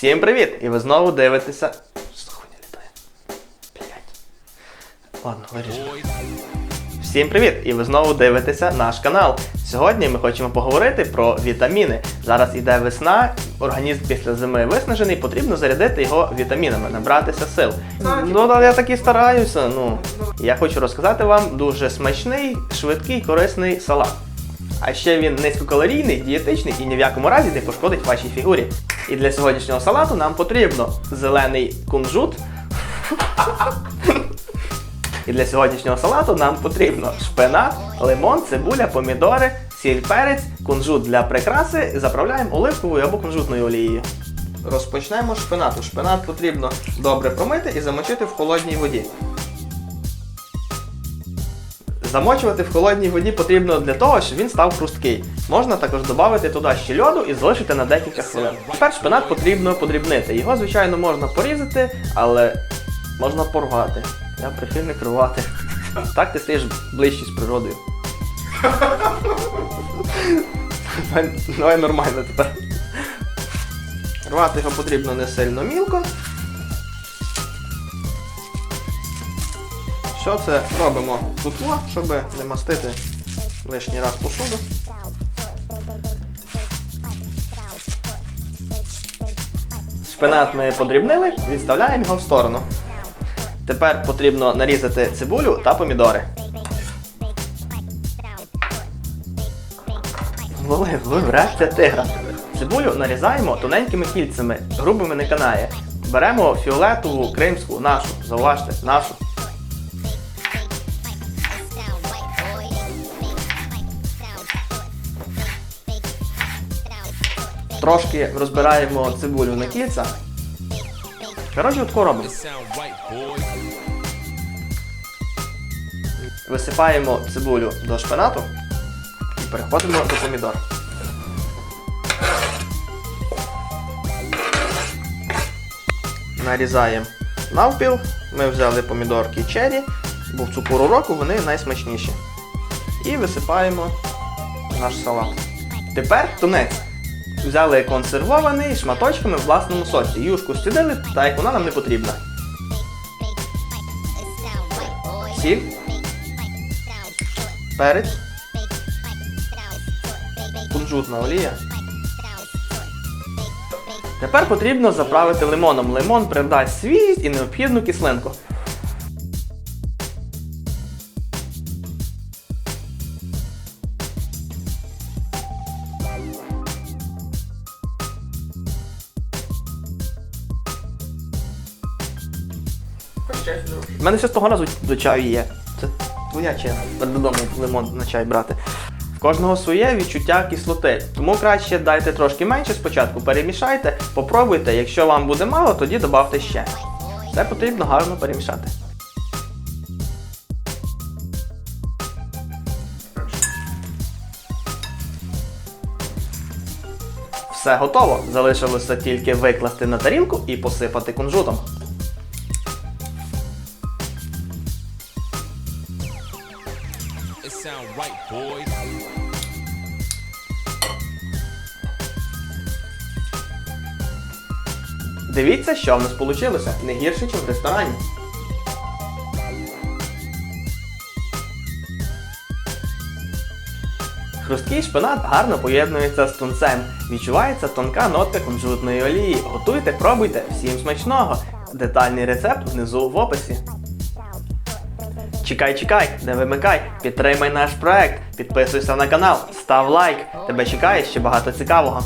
Всім привіт! І ви знову дивитеся. Що хуйня літає? Блять. Ладно, виріжемо. Всім привіт! І ви знову дивитеся наш канал. Сьогодні ми хочемо поговорити про вітаміни. Зараз іде весна, організм після зими виснажений, потрібно зарядити його вітамінами, набратися сил. Ну, да, я так і стараюся. Ну, я хочу розказати вам дуже смачний, швидкий, корисний салат. А ще він низькокалорійний, дієтичний і ні в якому разі не пошкодить вашій фігурі. І для сьогоднішнього салату нам потрібно зелений кунжут. І для сьогоднішнього салату нам потрібно шпинат, лимон, цибуля, помідори, сіль, перець, кунжут для прикраси. Заправляємо оливковою або кунжутною олією. Розпочнемо з шпинату. Шпинат потрібно добре промити і замочити в холодній воді. Замочувати в холодній воді потрібно для того, щоб він став хрусткий. Можна також додати туди ще льоду і залишити на декілька хвилин. Тепер шпинат потрібно подрібнити. Його, звичайно, можна порізати, але можна порвати. Я прихильник рвати. Так ти стаєш ближче з природою. Давай, нормально тепер. Рвати його потрібно не сильно мілко. Що це робимо тут, щоб не мастити лишній раз посуду. Шпинат ми подрібнили, відставляємо його в сторону. Тепер потрібно нарізати цибулю та помідори. Лови, вибрати тигра. Цибулю нарізаємо тоненькими кільцями, грубими не канає. Беремо фіолетову, кримську, нашу, зауважте, нашу. Трошки розбираємо цибулю на кільця. Коротше, отко робимо. Висипаємо цибулю до шпинату і переходимо до помідор. Нарізаємо навпіл. Ми взяли помідорки чері, бо в цю пору року вони найсмачніші. І висипаємо наш салат. Тепер тунець. Взяли консервований шматочками в власному соці. Юшку стідили, так як вона нам не потрібна. Сіль перець, кунжутна олія. Тепер потрібно заправити лимоном. Лимон придасть свіжість і необхідну кислинку. У мене ще з того разу до чаю є. Це твоя черга. Додому лимон на чай брати. В кожного своє відчуття кислоти. Тому краще дайте трошки менше спочатку, перемішайте, попробуйте. Якщо вам буде мало, тоді додавте ще. Це потрібно гарно перемішати. Все готово. Залишилося тільки викласти на тарілку і посипати кунжутом. Sound right, boys. Дивіться, що в нас вийшло. Не гірше, ніж в ресторані. Хрусткий шпинат гарно поєднується з тунцем. Відчувається тонка нотка кунжутної олії. Готуйте, пробуйте, всім смачного. Детальний рецепт внизу в описі. Чекай, чекай, не вимикай, підтримай наш проект, підписуйся на канал, став лайк. Тебе чекає ще багато цікавого.